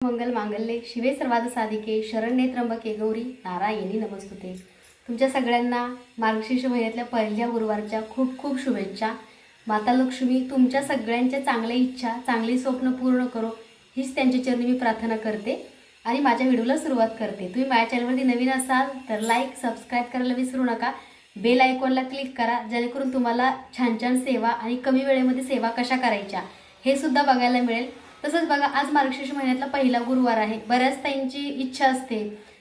मंगल मांगल्ये शिवे सर्वाद साधिके शरण्ये त्र्यंबके गौरी नारायणी नमस्तुते. तुमच्या सगळ्यांना मार्गशीर्ष महिन्यातल्या पहिल्या गुरुवारच्या खूप खूप शुभेच्छा. माता लक्ष्मी तुमच्या सगळ्यांच्या चांगल्या इच्छा चांगली स्वप्न पूर्ण करो हीच त्यांच्या चरणी मी प्रार्थना करते आणि माझ्या व्हिडिओला सुरुवात करते. तुम्ही माझ्या चॅनलवरती नवीन असाल तर लाईक सबस्क्राईब करायला विसरू नका. बेल आयकॉनला क्लिक करा जेणेकरून तुम्हाला छान छान सेवा आणि कमी वेळेमध्ये सेवा कशा करायच्या हे सुद्धा बघायला मिळेल. तसंच बघा आज मार्गशीर्ष महिन्यातला पहिला गुरुवार आहे. बऱ्याच त्यांची इच्छा असते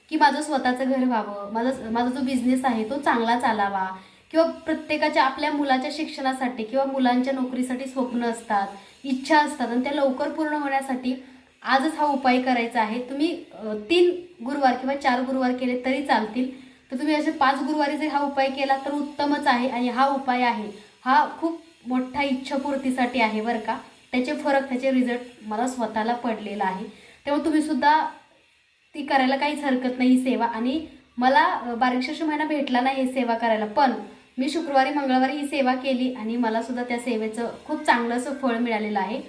की माझं स्वतःचं घर व्हावं माझा माझा जो बिझनेस आहे तो चांगला चालावा किंवा प्रत्येकाच्या आपल्या मुलाच्या शिक्षणासाठी किंवा मुलांच्या नोकरीसाठी स्वप्न असतात इच्छा असतात आणि त्या लवकर पूर्ण होण्यासाठी आजच हा उपाय करायचा आहे. तुम्ही तीन गुरुवार किंवा चार गुरुवार केले तरी चालतील. तर तुम्ही असे पाच गुरुवारी जर हा उपाय केला तर उत्तमच आहे आणि हा उपाय आहे. हा खूप मोठा इच्छापूर्तीसाठी आहे बरं का. त्याचे फरक त्याचे रिझल्ट मला स्वतःला पडलेला आहे. तेव्हा तुम्हीसुद्धा ती करायला काहीच हरकत नाही ही सेवा. आणि मला अं, महिना भेटला नाही ही सेवा करायला पण मी शुक्रवारी मंगळवारी ही सेवा केली आणि मला सुद्धा त्या सेवेचं खूप चांगलं असं फळ मिळालेलं आहे.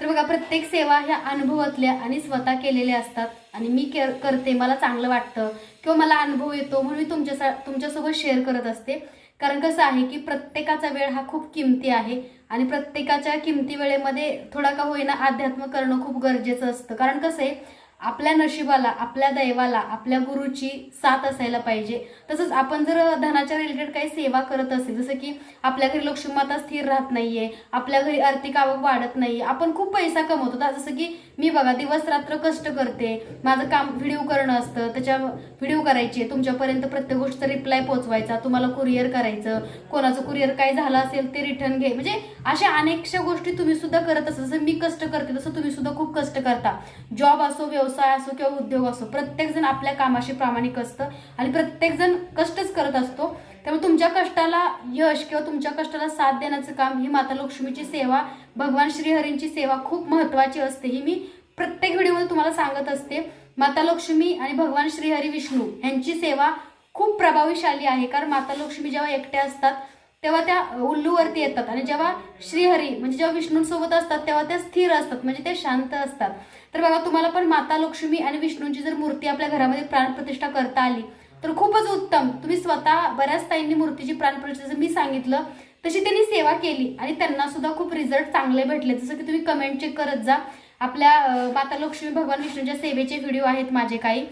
तर बघा प्रत्येक सेवा ह्या अनुभवातल्या आणि स्वतः केलेल्या असतात आणि मी के करते मला चांगलं वाटतं किंवा मला अनुभव येतो म्हणून मी तुमच्या तुमच्यासोबत शेअर करत असते. कारण कसं आहे की प्रत्येकाचा वेळ हा खूप किमती आहे. आणि प्रत्येकाच्या किमती वेळेमध्ये थोडा का होईना अध्यात्म करणं खूप गरजेचं असतं. कारण कसं आहे आपल्या नशिबाला आपल्या दैवाला आपल्या गुरुची साथ असायला पाहिजे. तसंच आपण जर धनाच्या रिलेटेड काही सेवा करत असेल जसं की आपल्या घरी लक्ष्मीमाता स्थिर राहत नाहीये आपल्या घरी आर्थिक आवक वाढत नाही आपण खूप पैसा कमवतो. जसं की मी बघा दिवस रात्र कष्ट करते. माझं काम व्हिडिओ करणं असतं त्याच्या व्हिडिओ करायचे. तुमच्यापर्यंत प्रत्येक गोष्ट रिप्लाय पोहोचवायचा. तुम्हाला कुरिअर करायचं. कोणाचं कुरिअर काय झालं असेल ते रिटर्न घे. म्हणजे अशा अनेकशा गोष्टी तुम्ही सुद्धा करत असता जसं मी कष्ट करते तसं तुम्ही सुद्धा खूप कष्ट करता. जॉब असो व्यवसाय व्यवसाय असो किंवा उद्योग असो प्रत्येकजण आपल्या कामाशी प्रामाणिक असतं आणि प्रत्येकजण कष्टच करत असतो. त्यामुळे तुमच्या कष्टाला यश किंवा तुमच्या कष्टाला साथ देण्याचं काम ही माता लक्ष्मीची सेवा भगवान श्रीहरींची सेवा खूप महत्वाची असते ही मी प्रत्येक व्हिडिओमध्ये तुम्हाला सांगत असते. माता लक्ष्मी आणि भगवान श्रीहरी विष्णू यांची सेवा खूप प्रभावीशाली आहे कारण माता लक्ष्मी जेव्हा एकट्या असतात तेव्हा त्या उल्लूवरती येतात आणि जेव्हा श्रीहरी म्हणजे जेव्हा विष्णूंसोबत असतात तेव्हा त्या स्थिर असतात म्हणजे ते शांत असतात. तर बघा तुम्हाला पण माता लक्ष्मी आणि विष्णूंची जर मूर्ती आपल्या घरामध्ये प्राणप्रतिष्ठा करता आली तर खूपच उत्तम. तुम्ही स्वतः बऱ्याच ताईंनी मूर्तीची प्राणप्रतिष्ठा जसं मी सांगितलं तशी त्यांनी सेवा केली आणि त्यांना सुद्धा खूप रिझल्ट चांगले भेटले. जसं की तुम्ही कमेंट चेक करत जा. आपल्या माता लक्ष्मी भगवान विष्णूच्या सेवेचे व्हिडिओ आहेत माझे काही.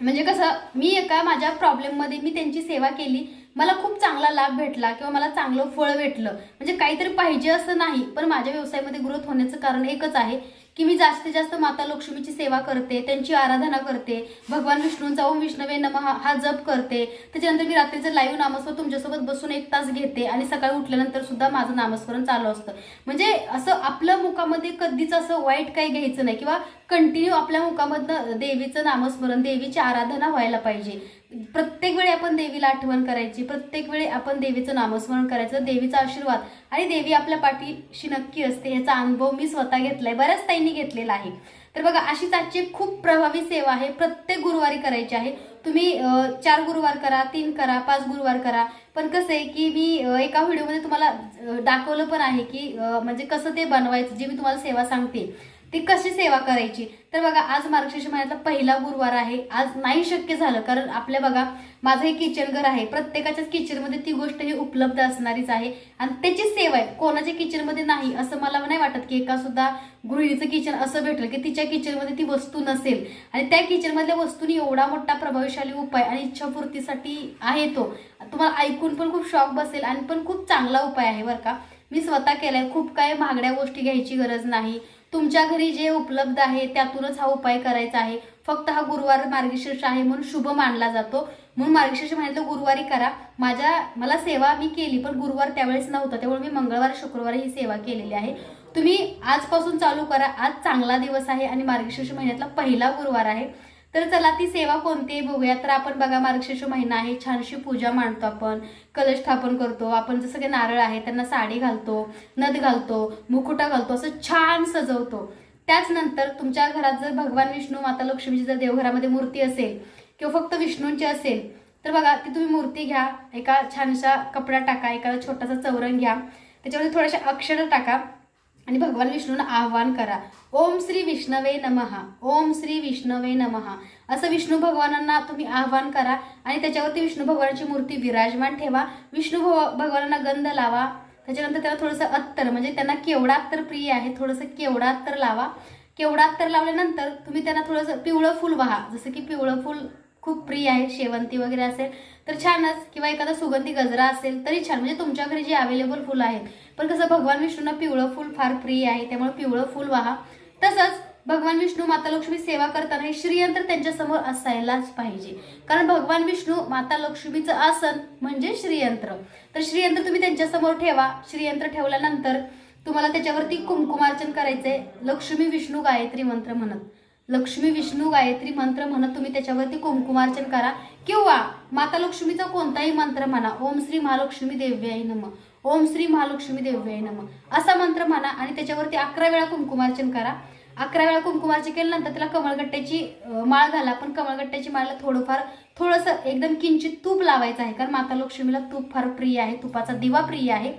म्हणजे कसं मी एका माझ्या प्रॉब्लेममध्ये मी त्यांची सेवा केली. मला खूप चांगला लाभ भेटला किंवा मला चांगलं फळ भेटलं. म्हणजे काहीतरी पाहिजे असं नाही पण माझ्या व्यवसायामध्ये ग्रोथ होण्याचं कारण एकच आहे. की मी जास्तीत जास्त माता लक्ष्मीची सेवा करते त्यांची आराधना करते भगवान विष्णूंचा ओम विष्णवे नमः हा जप करते. त्याच्यानंतर मी रात्रीचं लाईव्ह नामस्मरण तुमच्यासोबत बसून एक तास घेते आणि सकाळी उठल्यानंतर सुद्धा माझं नामस्मरण चालू असतं. म्हणजे असं आपलं मुखामध्ये कधीच असं वाईट काही घ्यायचं नाही किंवा कंटिन्यू आपल्या मुखामधनं देवीचं नामस्मरण देवीची आराधना व्हायला पाहिजे. प्रत्येक वेळी आपण देवीला आठवण करायची प्रत्येक वेळी आपण देवीचं नामस्मरण करायचं देवीचा आशीर्वाद आणि देवी आपल्या पाठीशी नक्की असते याचा अनुभव मी स्वतः घेतलाय बऱ्याच ताईंनी घेतलेला आहे. तर बघा अशीच आजची खूप प्रभावी सेवा आहे प्रत्येक गुरुवारी करायची आहे. तुम्ही चार गुरुवार करा तीन करा पाच गुरुवार करा पण कसं आहे की मी एका व्हिडिओमध्ये तुम्हाला दाखवलं पण आहे की म्हणजे कसं ते बनवायचं जे मी तुम्हाला सेवा सांगते. ती कशी सेवा करायची? तर बघा आज मार्गशीर्ष महिन्यातला पहिला गुरुवार आहे. आज नाही शक्य झालं कारण आपल्या बघा माझं हे किचन घर आहे. प्रत्येकाच्याच किचनमध्ये ती गोष्ट ही उपलब्ध असणारीच आहे. आणि त्याची सेवा आहे. कोणाच्या किचनमध्ये नाही असं मला नाही वाटत की एका सुद्धा गृहिणीचं किचन असं भेटलं की तिच्या किचनमध्ये ती वस्तू नसेल. आणि त्या किचनमधल्या वस्तूंनी एवढा मोठा प्रभावशाली उपाय आणि इच्छापूर्तीसाठी आहे तो. तुम्हाला ऐकून पण खूप शॉक बसेल आणि पण खूप चांगला उपाय आहे बरं का. मी स्वतः केलाय. खूप काही महागड्या गोष्टी घ्यायची गरज नाही. तुमच्या घरी जे उपलब्ध आहे त्यातूनच हा उपाय करायचा आहे. फक्त हा गुरुवार मार्गशीर्ष आहे म्हणून शुभ मानला जातो. म्हणून मार्गशीर्ष महिन्यातलं गुरुवारी करा. माझ्या मला सेवा मी केली पण गुरुवार त्यावेळेस नव्हता. त्यामुळे मी मंगळवार शुक्रवारी ही सेवा केलेली आहे. तुम्ही आजपासून चालू करा. आज चांगला दिवस आहे आणि मार्गशीर्ष महिन्यातला पहिला गुरुवार आहे. तर चला ती सेवा कोणती आहे बघूया. तर आपण बघा मार्गशीर्ष महिना आहे. छानशी पूजा मांडतो आपण. कलश स्थापन करतो. आपण जसं काही नारळ आहे त्यांना साडी घालतो नद घालतो मुकुटा घालतो असं छान सजवतो. त्याचनंतर तुमच्या घरात जर भगवान विष्णू माता लक्ष्मीची जर देवघरामध्ये मूर्ती असेल किंवा फक्त विष्णूंची असेल तर बघा ती तुम्ही मूर्ती घ्या. एका छानशा कपडा टाका एखादा छोटासा चौरंग घ्या. त्याच्यामध्ये थोड्याशा अक्षरं टाका. आणि भगवान विष्णूंना आव्हान करा. ओम श्री विष्णवे नमहा ओम श्री विष्णवे नमहा असं विष्णू भगवानांना तुम्ही आव्हान करा आणि त्याच्यावरती विष्णू भगवानाची मूर्ती विराजमान ठेवा. विष्णू भव- भगवानांना गंध लावा. त्याच्यानंतर त्याला थोडंसं अत्तर म्हणजे त्यांना केवडात्तर प्रिय आहे. थोडंसं केवडात्तर लावा. केवडात्तर लावल्यानंतर तुम्ही त्यांना थोडंसं पिवळं फुल वाहा. जसं की पिवळं फुल खूप प्रिय आहे शेवंती वगैरे असेल तर छानच. किंवा एखादा सुगंधी गजरा असेल तरी छान. म्हणजे तुमच्या घरी जे अवेलेबल फुलं आहेत. पण कसं भगवान विष्णूंना पिवळं फुल फार प्रिय आहे त्यामुळे पिवळं फुल वाहा. तसंच भगवान विष्णू माता लक्ष्मी सेवा करताना हे श्रीयंत्र त्यांच्यासमोर असायलाच पाहिजे. कारण भगवान विष्णू माता लक्ष्मीचं आसन म्हणजे श्रीयंत्र. तर श्रीयंत्र तुम्ही त्यांच्यासमोर ठेवा. श्रीयंत्र ठेवल्यानंतर तुम्हाला त्याच्यावरती कुमकुमार्चन करायचंय. लक्ष्मी विष्णू गायत्री मंत्र म्हणत. लक्ष्मी विष्णू गायत्री मंत्र म्हणत तुम्ही त्याच्यावरती कुंकुमार्चन करा. किंवा माता लक्ष्मीचा कोणताही मंत्र म्हणा ओम श्री महालक्ष्मी देव्याय नम ओम श्री महालक्ष्मी देव्याय नम असा मंत्र म्हणा आणि त्याच्यावरती अकरा वेळा कुंकुमार्चन करा. अकरा वेळा कुंकुमार्चन केल्यानंतर त्याला कमळगट्ट्याची माळ घाला. पण कमळगट्ट्याची माळला थोडंफार थोडंसं एकदम किंचित तूप लावायचं आहे. कारण माता लक्ष्मीला तूप फार प्रिय आहे तुपाचा दिवा प्रिय आहे.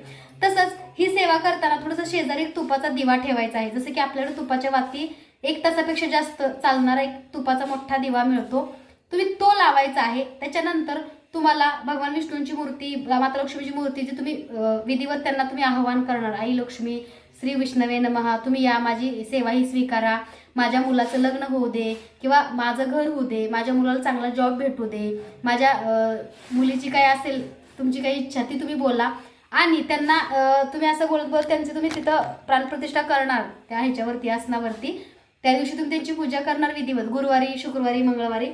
तसंच ही सेवा करताना थोडंसं शेजारी तुपाचा दिवा ठेवायचा आहे. जसं की आपल्याकडे तुपाच्या वाती एक तासापेक्षा जास्त चालणारा एक तुपाचा मोठा दिवा मिळतो. तुम्ही तो लावायचा आहे. त्याच्यानंतर तुम्हाला भगवान विष्णूंची मूर्ती माता लक्ष्मीची मूर्ती जी तुम्ही विधीवर विधिवत त्यांना तुम्ही आवाहन करणार. आई लक्ष्मी श्री विष्णवे नमहा तुम्ही या माझी सेवा ही स्वीकारा. माझ्या मुलाचं लग्न होऊ दे किंवा माझं घर होऊ दे. माझ्या मुलाला चांगला जॉब भेटू दे. माझ्या मुलीची काय असेल तुमची काही इच्छा ती तुम्ही बोला. आणि त्यांना तुम्ही असं बोलत बोलत त्यांची तुम्ही तिथं प्राणप्रतिष्ठा करणार. त्या ह्याच्यावरती आसनावरती. त्या दिवशी तुम्ही त्यांची पूजा करणार विधिवत गुरुवारी शुक्रवारी मंगळवारी.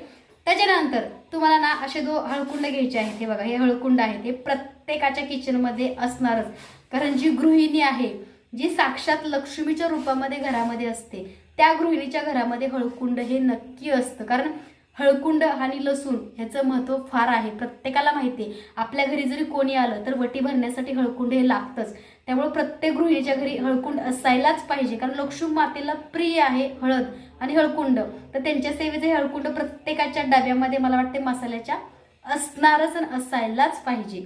त्याच्यानंतर तुम्हाला ना असे दो हळकुंड घ्यायचे आहेत हे बघा हे हळकुंड आहेत हे प्रत्येकाच्या किचनमध्ये असणारच. कारण जी गृहिणी आहे जी साक्षात लक्ष्मीच्या रूपामध्ये घरामध्ये असते त्या गृहिणीच्या घरामध्ये हळकुंड हे नक्की असतं. कारण हळकुंड आणि लसूण ह्याचं महत्त्व फार आहे. प्रत्येकाला माहिती आहे. आपल्या घरी जरी कोणी आलं तर वटी भरण्यासाठी हळकुंड हे लागतंच. त्यामुळे प्रत्येक गृहिणीच्या घरी हळकुंड असायलाच पाहिजे. कारण लक्ष्मी मातेला प्रिय आहे हळद आणि हळकुंड. तर त्यांच्या सेवेचे हळकुंड प्रत्येकाच्या डब्यामध्ये मला वाटते मसाल्याच्या असणारच असायलाच पाहिजे.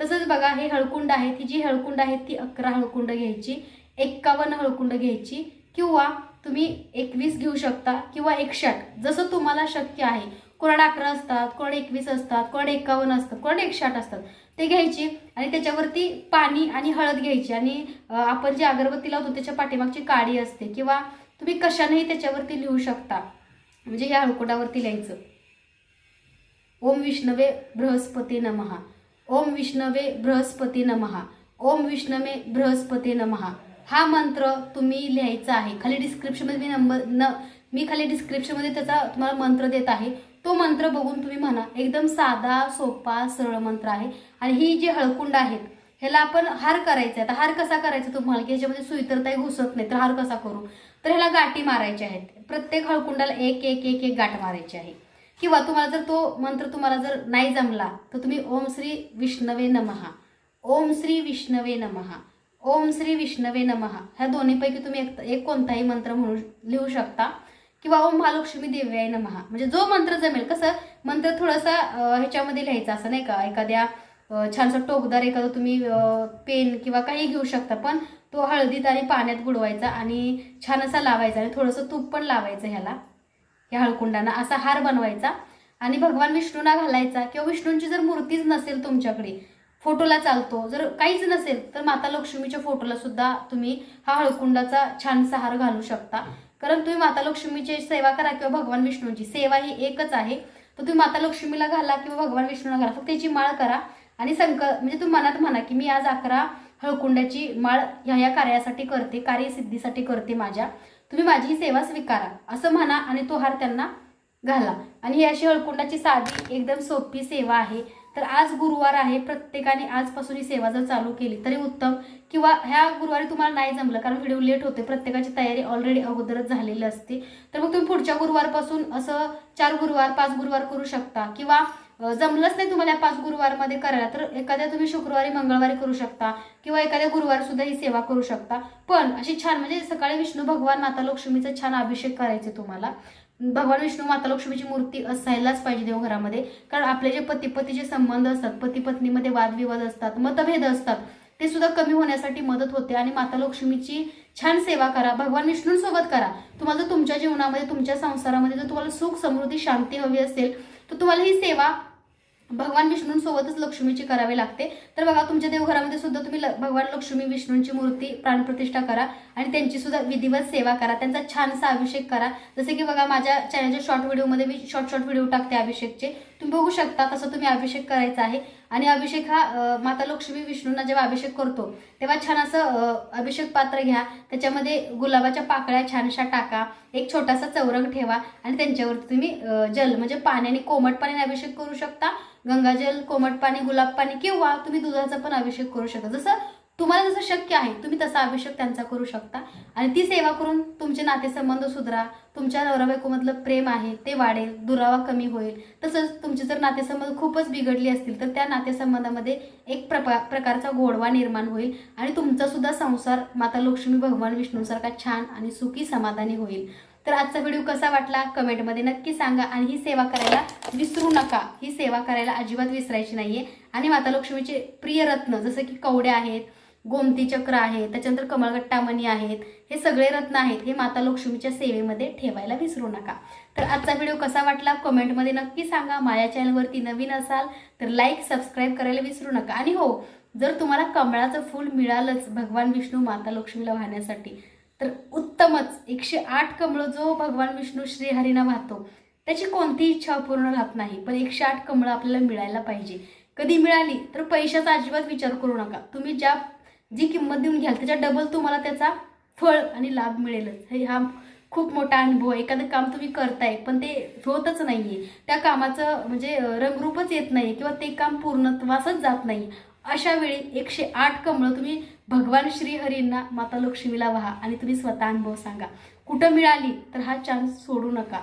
तसंच बघा हे हळकुंड आहेत ही जी हळकुंड आहेत ती अकरा हळकुंड घ्यायची एक्कावन्न हळकुंड घ्यायची. किंवा तुम्ही एकवीस घेऊ शकता किंवा एकशे जसं तुम्हाला शक्य आहे. कोणाला अकरा असतात कोण एकवीस असतात कोण एकावन्न असतात कोण एकशे आठ असतात ते घ्यायची आणि त्याच्यावरती पाणी आणि हळद घ्यायची. आणि आपण जी अगरबत्ती लावतो त्याच्या पाठीमागची काडी असते. किंवा तुम्ही कशानेही त्याच्यावरती लिहू शकता. म्हणजे या अळकोटावरती लिहायचं. ओम विष्णवे बृहस्पती नमहा ओम विष्णवे बृहस्पती नमहा ओम विष्णवे बृहस्पती नमहा हा मंत्र तुम्ही लिहायचा आहे. खाली डिस्क्रिप्शनमध्ये मी नंबर न मी खाली डिस्क्रिप्शनमध्ये त्याचा तुम्हाला मंत्र देत आहे. तो मंत्र बघून तुम्ही म्हणा एकदम साधा सोपा सरळ मंत्र आहे. आणि ही जी हळकुंड आहेत ह्याला आपण हार करायचा आहे तर हार कसा करायचा तुम्हाला? की ह्याच्यामध्ये सुईतरताही घुसत नाही तर हार कसा करू? तर ह्याला गाठी मारायच्या आहेत. प्रत्येक हळकुंडाला एक एक एक एक गाठ मारायची आहे. किंवा तुम्हाला जर तो मंत्र तुम्हाला जर नाही जमला तर तुम्ही ओम श्री विष्णवे नमहा ओम श्री विष्णवे नमहा ओम श्री विष्णवे नमहा ह्या दोन्हीपैकी तुम्ही एक एक कोणताही मंत्र म्हणून लिहू शकता. किंवा ओम महालक्ष्मी देव्याय नमहा म्हणजे जो मंत्र जमेल कसं मंत्र थोडासा ह्याच्यामध्ये लिहायचा असं नाही का? एखाद्या छानसा टोकदार एखादं तुम्ही पेन किंवा काही घेऊ शकता पण तो हळदीत आणि पाण्यात बुडवायचा आणि छान असा लावायचा आणि थोडंसं तूप पण लावायचं ह्याला या हळकुंडांना. असा हार बनवायचा आणि भगवान विष्णूना घालायचा. किंवा विष्णूंची जर मूर्तीच नसेल तुमच्याकडे फोटोला चालतो. जर काहीच नसेल तर माता लक्ष्मीच्या फोटोला सुद्धा तुम्ही हा हळकुंडाचा छानसा हार घालू शकता. कारण तुम्ही माता लक्ष्मीची सेवा करा किंवा भगवान विष्णूंची. सेवा ही एकच आहे. तर तुम्ही माता लक्ष्मीला घाला किंवा भगवान विष्णूला घाला. फक्त त्याची माळ करा आणि संक म्हणजे तुम्ही मनात म्हणा की मी आज अकरा हळकुंडाची माळ ह्या या कार्यासाठी करते कार्यसिद्धीसाठी करते माझ्या. तुम्ही माझी ही सेवा स्वीकारा. असं म्हणा आणि तो हार त्यांना घाला. आणि ही अशी हळकुंडाची साधी एकदम सोपी सेवा आहे. तर आज गुरुवार आहे प्रत्येकाने आजपासून ही सेवा जर चालू केली तरी उत्तम. किंवा ह्या गुरुवारी तुम्हाला नाही जमलं कारण व्हिडिओ लेट होते प्रत्येकाची तयारी ऑलरेडी अगोदरच झालेली असते. तर मग तुम्ही पुढच्या गुरुवारपासून असं चार गुरुवार पाच गुरुवार करू शकता. किंवा जमलंच नाही तुम्हाला या पाच गुरुवारमध्ये करायला तर एखाद्या तुम्ही शुक्रवारी मंगळवारी करू शकता. किंवा एखाद्या गुरुवार सुद्धा ही सेवा करू शकता. पण अशी छान म्हणजे सकाळी विष्णू भगवान माता लक्ष्मीचा छान अभिषेक करायचे तुम्हाला. भगवान विष्णू माता लक्ष्मीची मूर्ती असायलाच पाहिजे देवघरामध्ये. कारण आपले जे पती पतीचे संबंध असतात पती पत्नीमध्ये वादविवाद असतात मतभेद असतात ते सुद्धा कमी होण्यासाठी मदत होते. आणि माता लक्ष्मीची छान सेवा करा भगवान विष्णूंसोबत करा. तुम्हाला जर तुमच्या जीवनामध्ये तुमच्या संसारामध्ये जर तुम्हाला सुख समृद्धी शांती हवी असेल तर तुम्हाला ही सेवा भगवान विष्णूंसोबतच लक्ष्मीची करावी लागते. तर बघा तुमच्या देवघरामध्ये सुद्धा तुम्ही ल- भगवान लक्ष्मी विष्णूंची मूर्ती प्राणप्रतिष्ठा करा आणि त्यांची सुद्धा विधिवत सेवा करा. त्यांचा छानसा अभिषेक करा. जसे की बघा माझ्या चॅनलच्या शॉर्ट व्हिडिओमध्ये मी शॉर्ट शॉर्ट व्हिडिओ टाकते अभिषेकचे. तुम्ही बघू शकता तसं तुम्ही अभिषेक करायचा आहे. आणि अभिषेक हा माता लक्ष्मी विष्णूंना जेव्हा अभिषेक करतो तेव्हा छान असं अभिषेक पात्र घ्या. त्याच्यामध्ये गुलाबाच्या पाकळ्या छानशा टाका. एक छोटासा चौरंग ठेवा आणि त्यांच्यावरती तुम्ही जल म्हणजे पाण्याने कोमट पाण्याने अभिषेक करू शकता. गंगाजल कोमट पाणी गुलाब पाणी किंवा तुम्ही दुधाचा पण अभिषेक करू शकता. जसं तुम्हाला जसं शक्य आहे तुम्ही तसा अभिषेक त्यांचा करू शकता. आणि ती सेवा करून तुमचे नातेसंबंध सुधरा तुमच्या नवरा बायकोमधलं प्रेम आहे ते वाढेल दुरावा कमी होईल. तसंच तुमचे जर नातेसंबंध खूपच बिघडले असतील तर त्या नातेसंबंधामध्ये एक प्रपा प्रकारचा गोडवा निर्माण होईल. आणि तुमचा सुद्धा संसार माता लक्ष्मी भगवान विष्णूसारखा छान आणि सुखी समाधानी होईल. तर आजचा व्हिडिओ कसा वाटला कमेंटमध्ये नक्की सांगा आणि ही सेवा करायला विसरू नका. ही सेवा करायला अजिबात विसरायची नाहीये. आणि माता लक्ष्मीचे प्रिय रत्न जसं की कवड्या आहेत गोमती चक्र आहे त्याच्यानंतर कमळगट्टामणी आहेत हे सगळे रत्न आहेत हे माता लक्ष्मीच्या सेवेमध्ये ठेवायला विसरू नका. तर आजचा व्हिडिओ कसा वाटला कमेंटमध्ये नक्की सांगा. माझ्या चॅनलवरती नवीन असाल तर लाईक सबस्क्राईब करायला विसरू नका. आणि हो जर तुम्हाला कमळाचं फूल मिळालंच भगवान विष्णू माता लक्ष्मीला वाहण्यासाठी तर उत्तमच. एकशे आठ कमळं जो भगवान विष्णू श्रीहरीना वाहतो त्याची कोणतीही इच्छा पूर्ण राहत नाही पण एकशे आठ कमळं आपल्याला मिळायला पाहिजे. कधी मिळाली तर पैशाचा अजिबात विचार करू नका. तुम्ही ज्या जी किंमत देऊन घ्याल त्याच्या डबल तुम्हाला त्याचा फळ आणि लाभ मिळेलच. हे हा खूप मोठा अनुभव आहे. एखादं काम तुम्ही करताय पण ते होतच नाहीये. त्या कामाचं म्हणजे रंगरूपच येत नाही किंवा ते काम पूर्णत्वासच जात नाही अशा वेळी एकशे आठ कमळं तुम्ही भगवान श्रीहरींना माता लक्ष्मीला व्हा आणि तुम्ही स्वतः अनुभव सांगा. कुठं मिळाली तर हा चान्स सोडू नका.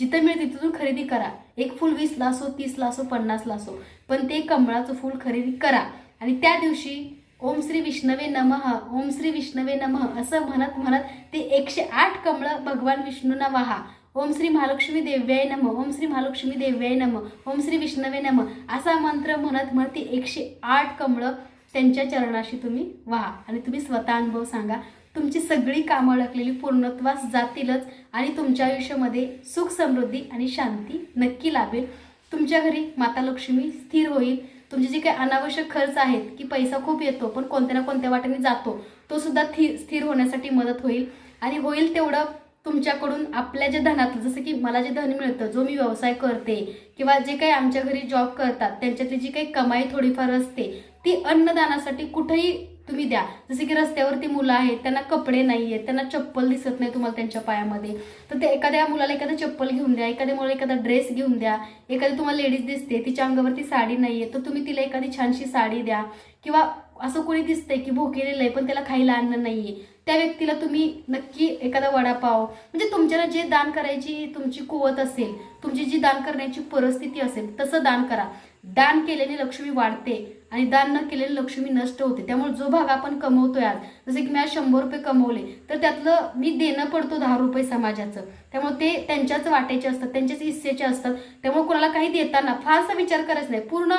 जिथं मिळेल तिथून खरेदी करा. एक फुल वीसला असो तीसला असो पन्नासला असो पण ते कमळाचं फुल खरेदी करा. आणि त्या दिवशी ओम श्री विष्णवे नमः ओम श्री विष्णवे नमः असं म्हणत म्हणत ते एकशे आठ कमळं भगवान विष्णूंना वाहा. ओम श्री महालक्ष्मी देव्याय नम ओम श्री महालक्ष्मी देव्याय नम ओम श्री विष्णवे नम असा मंत्र म्हणत म्हणत ती एकशे आठ कमळं त्यांच्या चरणाशी तुम्ही वाहा. आणि तुम्ही स्वतः अनुभव सांगा. तुमची सगळी कामं अडकलेली पूर्णत्वास जातीलच आणि तुमच्या आयुष्यामध्ये सुख समृद्धी आणि शांती नक्की लाभेल. तुमच्या घरी माता लक्ष्मी स्थिर होईल. तुमचे जे काही अनावश्यक खर्च आहेत की पैसा खूप येतो पण कोणत्या ना कोणत्या वाटेने जातो तो सुद्धा थि स्थिर होण्यासाठी मदत होईल. आणि होईल तेवढं तुमच्याकडून आपल्या जे धनातलं जसं की मला जे धन मिळतं जो मी व्यवसाय करते किंवा जे काही आमच्या घरी जॉब करतात त्यांच्यातली जी काही कमाई थोडीफार असते ती अन्नदानासाठी कुठेही तुम्ही द्या. जसे की रस्त्यावरती मुलं आहेत त्यांना कपडे नाही आहेत त्यांना चप्पल दिसत नाही तुम्हाला त्यांच्या पायामध्ये. तर ते एखाद्या मुलाला एखादं चप्पल घेऊन द्या एखाद्या मुलाला एखादा ड्रेस घेऊन द्या. एखादी तुम्हाला लेडीज दिसते तिच्या अंगावरती साडी नाही आहे तर तुम्ही तिला एखादी छानशी साडी द्या. किंवा असं कोणी दिसतंय की भोकेलेलं आहे पण त्याला खायला अन्न आहे त्या व्यक्तीला तुम्ही नक्की एखादा वडापाव म्हणजे तुमच्याला जे दान करायची तुमची कुवत असेल तुमची जी दान करण्याची परिस्थिती असेल तसं दान करा. दान केल्याने लक्ष्मी वाढते. आणि दान न केलेली लक्ष्मी नष्ट होते. त्यामुळे जो भाग आपण कमवतोय आज जसे की मी आज शंभर रुपये कमवले तर त्यातलं मी देणं पडतो दहा रुपये समाजाचं. त्यामुळे ते त्यांच्याच वाट्याचे असतात त्यांच्याच हिस्सेचे असतात. त्यामुळे कोणाला काही देताना फारसा विचार करायचा नाही. पूर्ण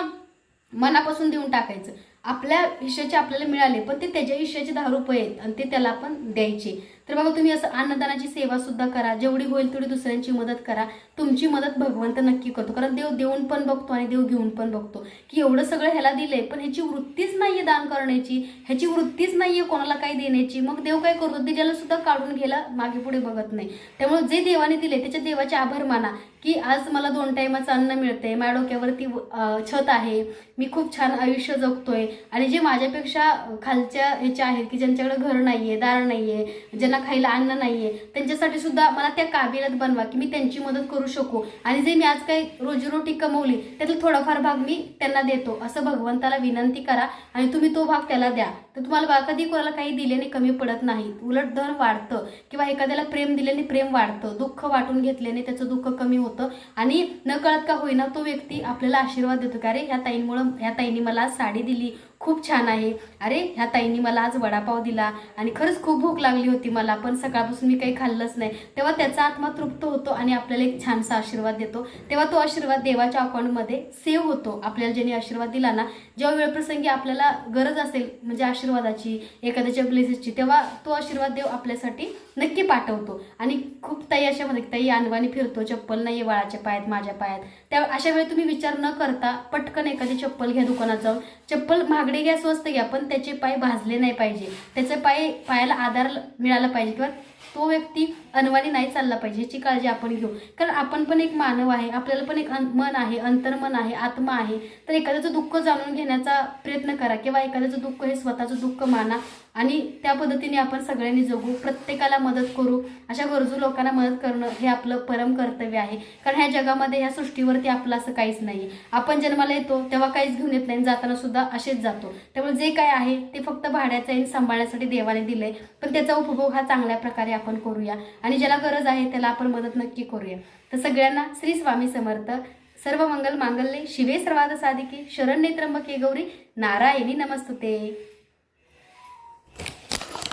मनापासून देऊन टाकायचं. आपल्या हिश्याचे आपल्याला मिळाले पण ते त्याच्या हिश्याचे दहा रुपये आहेत आणि ते त्याला आपण द्यायचे. तर बाबा तुम्ही असं अन्नदानाची सेवा सुद्धा करा. जेवढी होईल तेवढी दुसऱ्यांची मदत करा. तुमची मदत भगवंत नक्की करतो. कारण देव देऊन पण बघतो आणि देव घेऊन पण बघतो. की एवढं सगळं ह्याला दिलंय पण ह्याची वृत्तीच नाहीये दान करण्याची. ह्याची वृत्तीच नाहीये कोणाला काही देण्याची. मग देव काय करतो? त्याच्याला सुद्धा काढून घ्यायला मागे पुढे बघत नाही. त्यामुळे जे देवाने दिले त्याच्या देवाचे आभार माना. की आज मला दोन टायमाचं अन्न मिळतंय. माझ्या डोक्यावरती छत आहे. मी खूप छान आयुष्य जगतोय. आणि जे माझ्यापेक्षा खालच्या ह्याच्या आहेत की ज्यांच्याकडे घर नाहीये दार नाहीये ज्यांना खायला अन्न नाहीये. त्यांच्यासाठी सुद्धा मला त्या काबिलात बनवा की मी त्यांची मदत करू शकू. आणि जे मी आज काही रोजीरोटी कमवली त्यातला थोडाफार भाग मी त्यांना देतो. असं भगवंताला विनंती करा आणि तुम्ही तो भाग त्याला द्या. तर तुम्हाला बा कधी कोणाला काही दिल्याने कमी पडत नाही. उलट धन वाढतं किंवा एखाद्याला प्रेम दिल्याने प्रेम वाढतं. दुःख वाटून घेतल्याने त्याचं दुःख कमी होतं. आणि न कळत का होईना तो व्यक्ती आपल्याला आशीर्वाद देतो का अरे ह्या ताईंमुळं ह्या ताईंनी मला साडी दिली खूप छान आहे. अरे ह्या ताईंनी मला आज वडापाव दिला आणि खरंच खूप भूक लागली होती मला पण सकाळपासून मी काही खाल्लंच नाही. तेव्हा त्याचा आत्मा तृप्त होतो आणि आपल्याला एक छानसा आशीर्वाद देतो. तेव्हा तो आशीर्वाद देवाच्या अकाउंटमध्ये सेव्ह होतो. आपल्याला ज्यांनी आशीर्वाद दिला ना जेव्हा वेळप्रसंगी आपल्याला गरज असेल म्हणजे आशीर्वादाची एखाद्याच्या ब्लेसेसची तेव्हा तो आशीर्वाद देव आपल्यासाठी नक्की पाठवतो. आणि खूप ताई अशा मध्ये ताई अनवाणी फिरतो चप्पल नाही आहे बाळाच्या पायात माझ्या पायात. त्या अशा वेळी तुम्ही विचार न करता पटकन एखादी चप्पल घ्या दुकानात जाऊन. चप्पल महागडी घ्या स्वस्त घ्या पण त्याचे पाय भाजले नाही पाहिजे. त्याचे पाय पायाला आधार मिळाला पाहिजे किंवा तो व्यक्ती अनवाणी नाही चालला पाहिजे ह्याची काळजी आपण घेऊ. कारण आपण पण एक मानव आहे आपल्याला पण एक मन आहे अंतर्मन आहे आत्मा आहे. तर एखाद्याचं दुःख जाणून घेण्याचा प्रयत्न करा किंवा एखाद्याचं दुःख हे स्वतःचं दुःख माना. आणि त्या पद्धतीने आपण सगळ्यांनी जगू प्रत्येकाला मदत करू. अशा गरजू लोकांना मदत करणं हे आपलं परम कर्तव्य आहे. कारण ह्या जगामध्ये ह्या सृष्टीवरती आपलं असं काहीच नाही आपण जन्माला येतो तेव्हा काहीच घेऊन येत नाही जाताना सुद्धा असेच जातो. त्यामुळे जे काय आहे ते फक्त भाड्याचं आहे आणि सांभाळण्यासाठी देवाने दिलंय. पण त्याचा उपभोग हा चांगल्या प्रकारे आपण करूया. आणि ज्याला गरज आहे त्याला आपण मदत नक्की करूया. तर सगळ्यांना श्री स्वामी समर्थ. सर्व मंगल मांगल्ये. शिवे सर्वाद साधिके. शरण नेत्रंबके गौरी. नारायणी नमस्तुते.